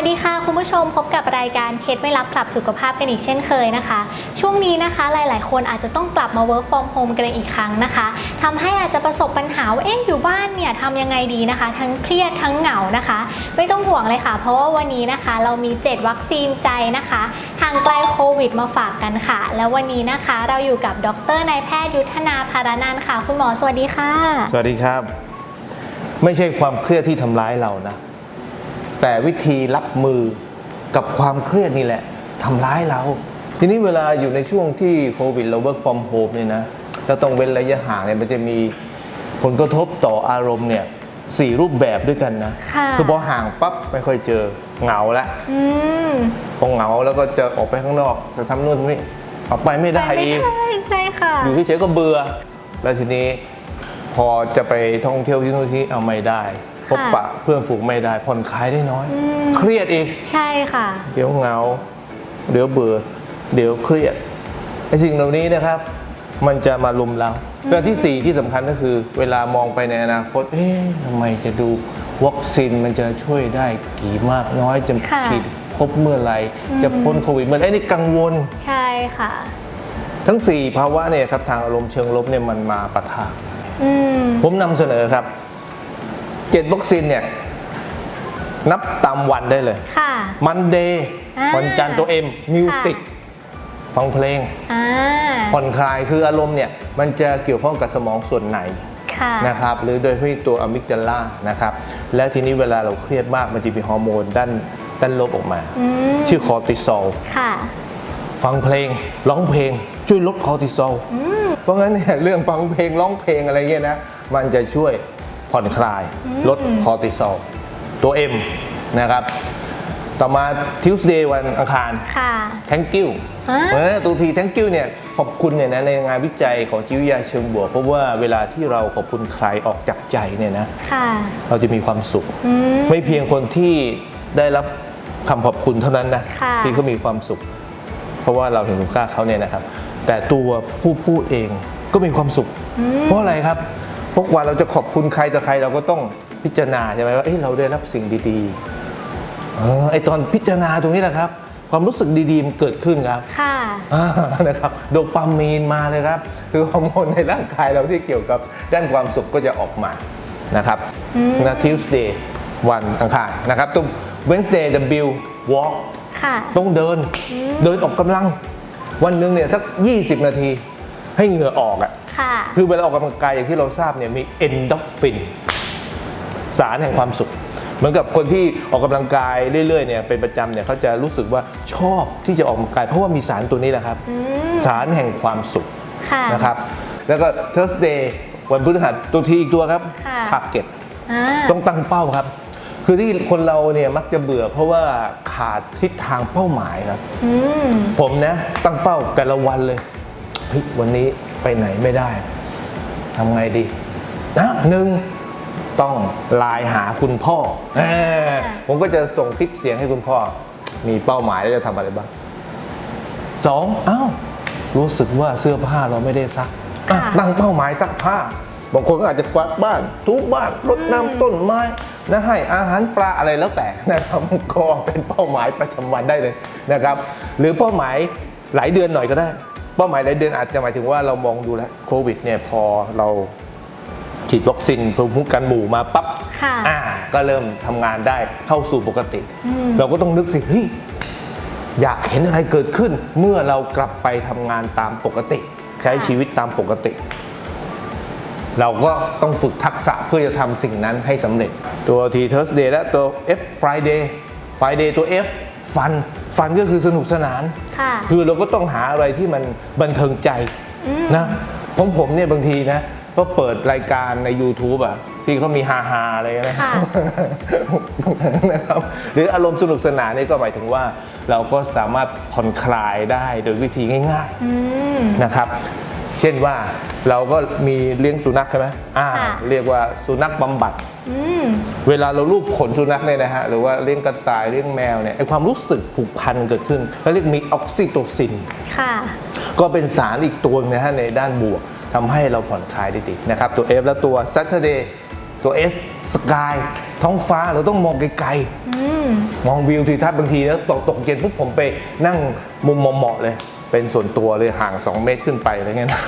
วัสดีค่ะ คุณผู้ชมพบกับรายการเคสไม่รับกลับสุขภาพกันอีกเช่นเคยนะคะ ช่วงนี้นะคะหลายๆ คนอาจจะต้องกลับมา work from home กันอีกครั้งนะคะทำให้อาจจะประสบปัญหาว่าเอ๊ะอยู่บ้านเนี่ยทำยังไงดีนะคะ ทั้งเครียดทั้งเหงานะคะ ไม่ต้องห่วงเลยค่ะ เพราะว่าวันนี้นะคะ เรามี 7 วัคซีนใจนะคะทางไกลโควิดมาฝากกันค่ะ แล้ววันนี้นะคะเราอยู่กับดรนายแพทย์ยุทธนาภารนันท์ค่ะ คุณหมอสวัสดีค่ะ สวัสดีครับ ไม่ใช่ความเครียดที่ทำร้ายเรานะ แต่วิธีรับมือกับความเครียดนี่แหละทำร้ายเรา ทีนี้เวลาอยู่ในช่วงที่โควิดเรา work from home เนี่ยนะเราต้องเว้นระยะห่างเนี่ยมันจะมีผลกระทบต่ออารมณ์เนี่ยสี่รูปแบบด้วยกันนะค่ะอพอห่างปั๊บไม่ค่อยเจอเหงาละอืมพอเหงาแล้วก็จะออกไปข้างนอกจะทำนู่นทำนี่ออกไปไม่ได้ไม่อีกใช่ใช่ค่ะ อยู่เฉยๆก็เบื่อ แล้วทีนี้พอจะไปท่องเที่ยวที่นู่นที่เอาไม่ได้ พบปะเพื่อนฝูงไม่ได้ผ่อนคลายได้น้อยอืมเครียดอีก ใช่ค่ะ เดี๋ยวเหงา เดี๋ยวเบื่อ เดี๋ยวเครียดไอ้สิ่งเหล่านี้นะครับ มันจะมาลุมเราเรื่องที่สี่ที่สำคัญก็คือ เวลามองไปในอนาคต เอ๊ะทำไมจะดูวัคซีนมันจะช่วยได้กี่มากน้อยจะค่ะฉีดครบเมื่อไหร่จะพ้นโควิดเมื่อไหร่ไอ้นี่กังวล ใช่ค่ะ ทั้ง 4 ภาวะเนี่ยครับทางอารมณ์เชิงลบเนี่ยมันมาปะทะอืมผมนำเสนอครับ เจ็ดวัคซีนเนี่ยนับตามวันได้เลย ค่ะ มันเดย์อ่า วันจันทร์ตัวเอ็มมิวสิกค่ะฟังเพลง อ่าผ่อนคลายคืออารมณ์เนี่ยมันจะเกี่ยวข้องกับสมองส่วนไหนค่ะ นะครับหรือโดยเฉพาะตัวอะมิกดาลานะครับและทีนี้เวลาเราเครียดมากมันจะมีฮอร์โมนด้านด้านลบออกมา อืมชื่อคอร์ติซอล ค่ะ ฟังเพลงร้องเพลงช่วยลดคอร์ติซอลเพราะงั้นเนี่ยเรื่องฟังเพลงร้องเพลงอะไรเงี้ยนะมันจะช่วย ผ่อนคลาย ลดคอร์ติซอลตัว M นะครับ ต่อมา Tuesday วันอังคาร ค่ะ thank you อ่าเออตัวที thank you เนี่ยขอบคุณเนี่ยนะในงานวิจัยของจิตวิทยาเชิงบวกเพราะว่าเวลาที่เราขอบคุณใครออกจากใจเนี่ยนะค่ะเราจะมีความสุขอืมไม่เพียงคนที่ได้รับคำขอบคุณเท่านั้นนะค่ะที่เขามีความสุข เพราะว่าเราเห็นคุณค่าเขาเนี่ยนะครับ แต่ตัวผู้พูดเองก็มีความสุข เพราะอะไรครับเพ ราะกว่าเราจะขอบคุณใครต่อใครเราก็ต้องพิจารณาใช่ไหมว่าเอ้เราได้รับสิ่งดีๆเออไอตอนพิจารณาตรงนี้แหละครับ ความรู้สึกดีๆมันเกิดขึ้นครับ ค่ะอ่านะครับโดปามีนมาเลยครับ คือฮอร์โมนในร่างกายเราที่เกี่ยวกับด้านความสุขก็จะออกมานะครับอืมนะ Tuesday วันอังคารนะครับตุ้ม Wednesday W walk ค่ะต้องเดินเดินออกกำลัง วันหนึ่งเนี่ยสัก 20 นาที ให้เหงื่อออกอะ่ะค่ะ คือเวลาออกกำลังกายอย่างที่เราทราบเนี่ยมีเอนโดฟิน สารแห่งความสุข เหมือนกับคนที่ออกกำลังกายเรื่อยๆเนี่ยเป็นประจำเนี่ยเขาจะรู้สึกว่าชอบที่จะออกกำลังกาย เพราะว่ามีสารตัวนี้แหละครับ อืม สารแห่งความสุขค่ะ นะครับ แล้วก็ Thursday วันพฤหัสตัวทีอีกตัวครับค่ะทาร์เก็ต อ่า ต้องตั้งเป้าครับ คือที่คนเราเนี่ยมักจะเบื่อ เพราะว่าขาดทิศทางเป้าหมายครับอืม ผมนะตั้งเป้าแต่ละวันเลย เฮ้ยวันนี้ไปไหนไม่ได้ทำไงดีนะหนึ่งต้องไลน์หาคุณพ่อเออผมก็จะส่งคลิปเสียงให้คุณพ่อ มีเป้าหมายแล้วจะทำอะไรบ้างสองอ้าวรู้สึกว่าเสื้อผ้าเราไม่ได้ซักอะค่ะตั้งเป้าหมายซักผ้าบางคนก็อาจจะกวาดบ้านทุบบ้านรดน้ำต้นไม้นะให้อาหารปลาอะไรแล้วแต่นะครับก็เป็นเป้าหมายประจำวันได้เลยนะครับ หรือเป้าหมายหลายเดือนหน่อยก็ได้ เป้าหมายหลายเดือนอาจจะหมายถึงว่าเรามองดูแลวโควิดเนี่ยพอเราฉีดวัคซีนภูมิคุ้มกันหมู่มาปั๊บค่ะอ่าก็เริ่มทำงานได้เข้าสู่ปกติอืมเราก็ต้องนึกสิเฮ้ยอยากเห็นอะไรเกิดขึ้น เมื่อเรากลับไปทำงานตามปกติ ใช้ชีวิตตามปกติ เราก็ต้องฝึกทักษะเพื่อจะทำสิ่งนั้นให้สำเร็จ ตัว T Thursday และตัว F Friday Friday ตัว F ฟันฟันก็คือสนุกสนาน ค่ะ คือเราก็ต้องหาอะไรที่มันบันเทิงใจอืม นะผมผมเนี่ยบางทีนะก็เปิดรายการใน YouTube อะที่เขามีฮาฮาๆอะไรนะค่ะ นะครับหรืออารมณ์สนุกสนานนี่ก็หมายถึงว่า เราก็สามารถผ่อนคลายได้โดยวิธีง่ายอืมๆนะครับ เช่นว่าเราก็มีเลี้ยงสุนัขใช่ไหมอ่า ค่ะ เรียกว่าสุนัขบำบัดอืม เวลาเราลูบขนสุนัขเนี่ยนะฮะหรือว่าเลี้ยงกระต่ายเลี้ยงแมวเนี่ยไอความรู้สึกผูกพันเกิดขึ้นแล้วเรียกมีออกซิโตซินค่ะก็เป็นสารอีกตัวหนึงนะฮะในด้านบวกทำให้เราผ่อนคลายได้ดีนะครับตัว F และตัว Saturday ตัว S Sky ท้องฟ้าเราต้องมองไกลอืมๆมองวิวทิวทัศน์บางทีแล้วตกตกเย็นปุ๊บผมไปนั่งมุมเหมาะๆเลย เป็นส่วนตัวเลยห่าง 2 เมตรขึ้นไปอะไรเงี้ยนะ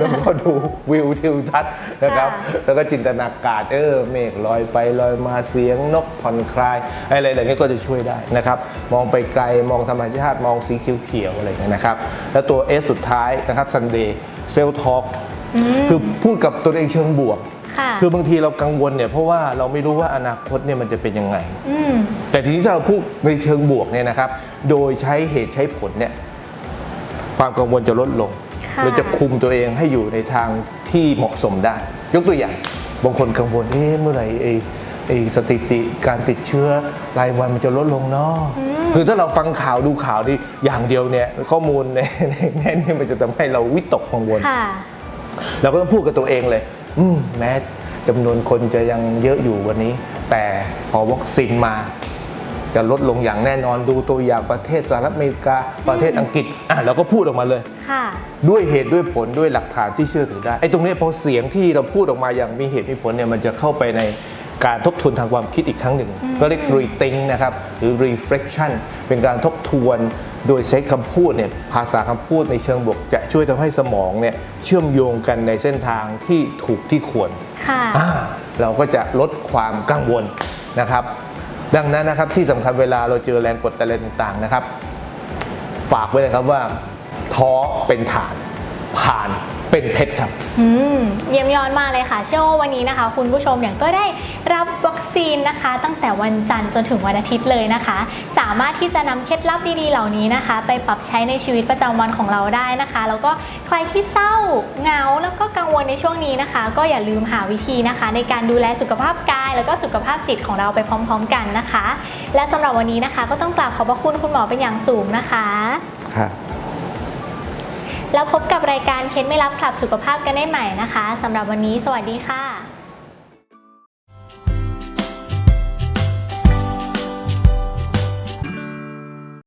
แล้วก็ดูวิวทิวทัศน์นะครับค่ะแล้วก็จินตนาการเออเมฆลอยไปลอยมาเสียงนกผ่อนคลายอะไรอะไรเงี้ยก็จะช่วยได้นะครับ มองไปไกลมองธรรมชาติมองสีเขียวๆอะไรเงี้ยนะครับ แล้วตัว S สุดท้ายนะครับ Sunday Self Talk อืมคือพูดกับตัวเองเชิงบวกค่ะคือบางทีเรากังวลเนี่ยเพราะว่าเราไม่รู้ว่าอนาคตเนี่ยมันจะเป็นยังไงอืมแต่ทีนี้ถ้าเราพูดในเชิงบวกเนี่ยนะครับ โดยใช้เหตุใช้ผลเนี่ย ความกังวลจะลดลงค่ะเราจะคุมตัวเองให้อยู่ในทางที่เหมาะสมได้ ยกตัวอย่างบางคนกังวลเอ๊ะเมื่อไหร่ไอ้ไอ้สถิติการติดเชื้อรายวันมันจะลดลงเนาะคือถ้าเราฟังข่าวดูข่าวดีอย่างเดียวเนี่ยข้อมูลในในแง่นี้มันจะทำให้เราวิตกกังวลค่ะเราก็ต้องพูดกับตัวเองเลย อืมแม้จำนวนคนจะยังเยอะอยู่วันนี้ แต่พอวัคซีนมา จะลดลงอย่างแน่นอนดูตัวอย่างประเทศสหรัฐอเมริกาประเทศอังกฤษอะเราก็พูดออกมาเลย ค่ะ ด้วยเหตุด้วยผลด้วยหลักฐานที่เชื่อถือได้ไอ้ตรงนี้พอเสียงที่เราพูดออกมาอย่างมีเหตุมีผลเนี่ยมันจะเข้าไปในการทบทวนทางความคิดอีกครั้งหนึ่ง ก็เรียก rethink นะครับ หรือ reflection เป็นการทบทวนโดยใช้คำพูดเนี่ยภาษาคำพูดในเชิงบวกจะช่วยทำให้สมองเนี่ยเชื่อมโยงกันในเส้นทางที่ถูกที่ควรค่ะ อ่าเราก็จะลดความกังวลนะครับ ดังนั้นนะครับที่สำคัญเวลาเราเจอแรงกดอะไรต่างๆนะครับ ฝากไว้เลยครับว่าท้อเป็นฐาน ผ่านเป็นเพชรครับอืมเยี่ยมยอดมากเลยค่ะ เชื่อว่าวันนี้นะคะ คุณผู้ชมเนี่ยก็ได้รับวัคซีนนะคะ ตั้งแต่วันจันทร์จนถึงวันอาทิตย์เลยนะคะ สามารถที่จะนำเคล็ดลับดีๆเหล่านี้นะคะ ไปปรับใช้ในชีวิตประจำวันของเราได้นะคะ แล้วก็ใครที่เศร้าเหงาแล้วก็กังวลในช่วงนี้นะคะ ก็อย่าลืมหาวิธีนะคะ ในการดูแลสุขภาพกาย แล้วก็สุขภาพจิตของเราไปพร้อม ๆ กันนะคะ และสำหรับวันนี้นะคะ ก็ต้องกราบขอบพระคุณคุณหมอเป็นอย่างสูงนะคะครับ แล้วพบกับรายการเคสไม่รับคลับสุขภาพกันได้ใหม่นะคะสำหรับวันนี้ สวัสดีค่ะ